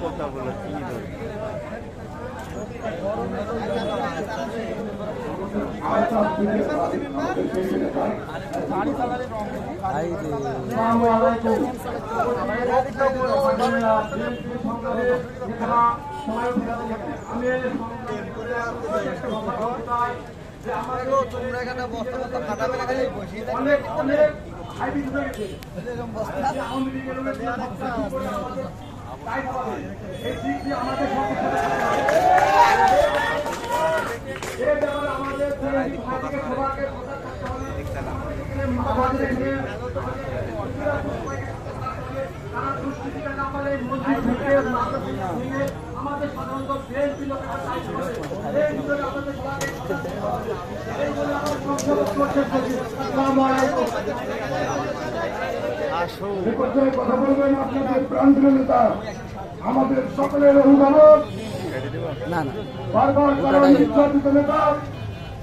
কথা বলে কি তোমরা এখানে বস্তা বস্তা ফাটাবে না খালি বসিয়ে হয়ে হয়। আমাদের সাধারণত বিএনপি লোকেরা চাই এই বিষয়ে আমাদের হবে। এই বলে আমার সংক্ষেপ করতে আসো। কথা বলবেন আপনাদের প্রান্তীয় নেতা আমাদের সকলের অভিভাবক না না। বারবার কারণ নির্যাতিত নেতা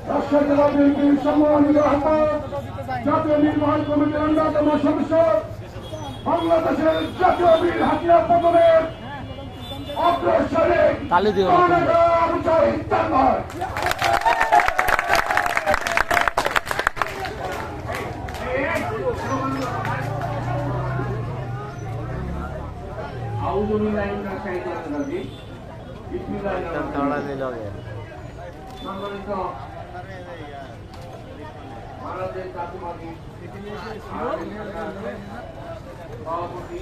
রাজশাহী জেলা বিএনপির সম্মানিত আহ্বায়ক জাতীয় নির্বাহী কমিটির অন্যতম সদস্য বাংলাদেশের জাতীয় বীর হাতিয়ার পতনের অগ্রসরে তালি দিও ভারতের জাতীয়বাদী সভাপতি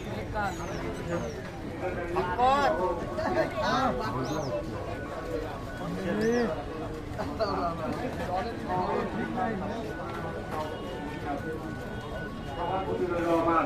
সভাপতি রইল আমার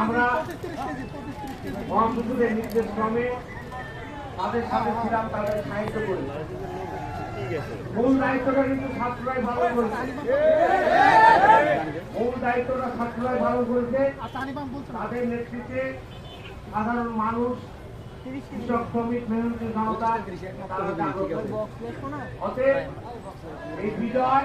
আমরা মহাপুরুষের নির্দেশ ক্রমে তাদের সাথে ছিলাম, তাদের সাহায্য করি। মূল দায়িত্বটা কিন্তু ছাত্ররাই পালন করেছে। মূল দায়িত্বটা ছাত্ররাই পালন করেছে। তাদের নেতৃত্বে সাধারণ মানুষ, কৃষক, শ্রমিক, মেহনতি জনতা। অতএব এই বিজয়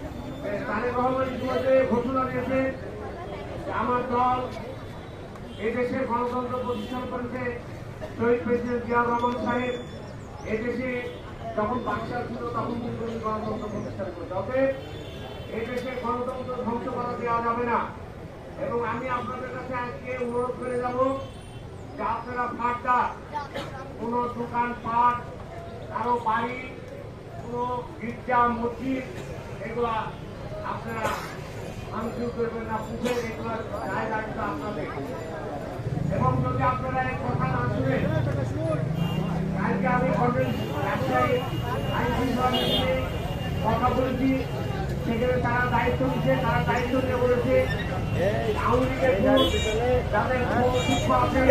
রহমান ইতিমধ্যে ঘোষণা দিয়েছে আমার দল এদেশে গণতন্ত্র প্রতিষ্ঠা করেছে শহীদ প্রেসিডেন্ট জিয়া রহমান সাহেব এদেশে যখন বাদশাহ ছিল তখন কিন্তু গণতন্ত্র প্রতিষ্ঠা করেছে। অতএব এদেশে গণতন্ত্র ধ্বংস করা দেওয়া যাবে না। এবং আমি আপনাদের কাছে আজকে অনুরোধ করে যাব যে আপনারা ফাঁকটা কোনো দোকান পাট, কারও বাড়ি, কোনো গির্জা, মসজিদ, এগুলা আপনারা ভাঙচুর করবেন না পুষে এগুলা কিন্তু আপনাদের। এবং যদি আপনারা এই কথা না শুনেন কালকে আমি ব্যবসায়ী আইন কথা বলেছি। সেখানে তারা দায়িত্ব নিচ্ছে তারা দায়িত্ব নিয়ে বলেছে আওয়ামী লীগের ভোট, সূক্ষ্ম আছে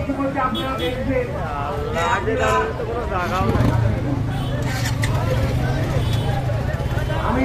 ইতিমধ্যে আপনারা দেখবেন। আমি